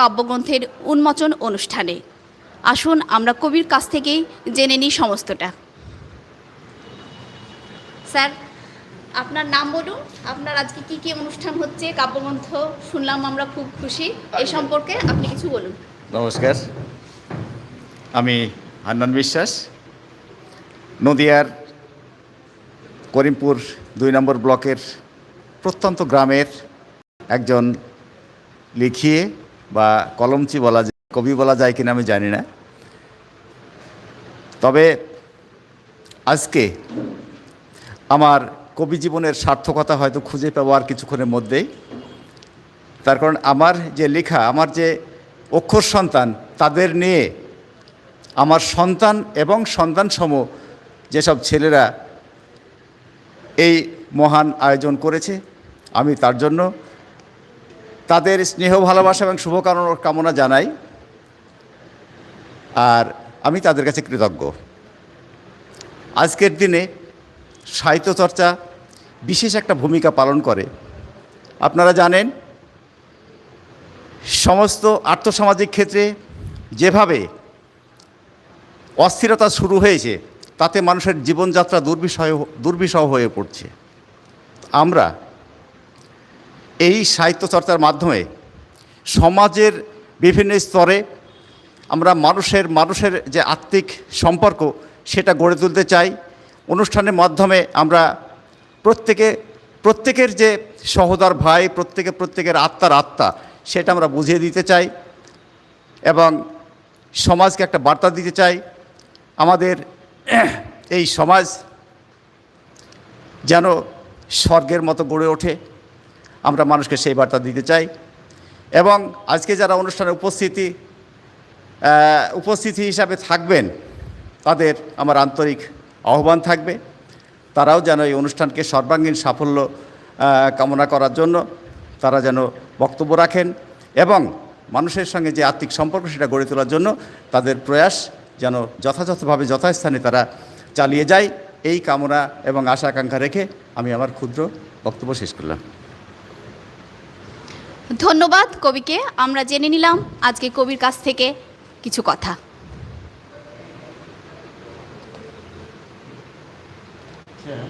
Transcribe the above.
কাব্যগ্রন্থের উন্মোচন অনুষ্ঠানে। আসুন আমরা কবির কাছ থেকেই জেনে নিই সমস্তটা। স্যার আপনার নাম বলুন। আপনার আজকে কি কি অনুষ্ঠান হচ্ছে কাব্যগ্রন্থ শুনলাম আমরা খুব খুশি। এই সম্পর্কে আপনি কিছু বলুন। নমস্কার। আমি হান্নান বিশ্বাস। নদিয়ার করিমপুর দুই নম্বর ব্লকের প্রত্যন্ত গ্রামের একজন লিখিয়ে বা কলমচি বলা যায়, কবি বলা যায় কিনা আমি জানি না। তবে আজকে আমার কবি জীবনের সার্থকতা হয়তো খুঁজে পাবো আর কিছুক্ষণের মধ্যেই। তার কারণ আমার যে লেখা, আমার যে অক্ষর সন্তান, তাদের নিয়ে আমার সন্তান এবং সন্তানসম যেসব ছেলেরা এই মহান আয়োজন করেছে, আমি তার জন্য তাদের স্নেহ, ভালোবাসা এবং শুভকামনা কামনা জানাই। আর আমি তাদের কাছে কৃতজ্ঞ। আজকের দিনে সাহিত্য চর্চা বিশেষ একটা ভূমিকা পালন করে। আপনারা জানেন, সমস্ত আর্থসামাজিক ক্ষেত্রে যেভাবে অস্থিরতা শুরু হয়েছে, তাতে মানুষের জীবনযাত্রা দুর্বিষয়, দুর্বিষহ হয়ে পড়ছে। আমরা এই সাহিত্যচর্চার মাধ্যমে সমাজের বিভিন্ন স্তরে আমরা মানুষের মানুষের যে আত্মিক সম্পর্ক সেটা গড়ে তুলতে চাই। অনুষ্ঠানের মাধ্যমে আমরা প্রত্যেকে, প্রত্যেকের যে সহোদর ভাই, প্রত্যেকে, প্রত্যেকের আত্মার আত্মা সেটা আমরা বুঝিয়ে দিতে চাই এবং সমাজকে একটা বার্তা দিতে চাই। আমাদের এই সমাজ যেন স্বর্গের মতো গড়ে ওঠে। আমরা মানুষকে সেই বার্তা দিতে চাই। এবং আজকে যারা অনুষ্ঠানে উপস্থিতি উপস্থিতি হিসাবে থাকবেন, তাদের আমার আন্তরিক আহ্বান থাকবে। তারাও যেন এই অনুষ্ঠানকে সর্বাঙ্গীন সাফল্য কামনা করার জন্য তারা যেন বক্তব্য রাখেন এবং মানুষের সঙ্গে যে আত্মিক সম্পর্ক সেটা গড়ে তোলার জন্য তাদের প্রয়াস যেন যথাযথভাবে, যথাস্থানে তারা চালিয়ে যায়। এই কামনা এবং আশা আকাঙ্ক্ষা রেখে আমি আমার ক্ষুদ্র বক্তব্য শেষ করলাম। ধন্যবাদ কবিকে। আমরা জেনে নিলাম আজকে কবির কাছ থেকে কিছু কথা। হ্যাঁ,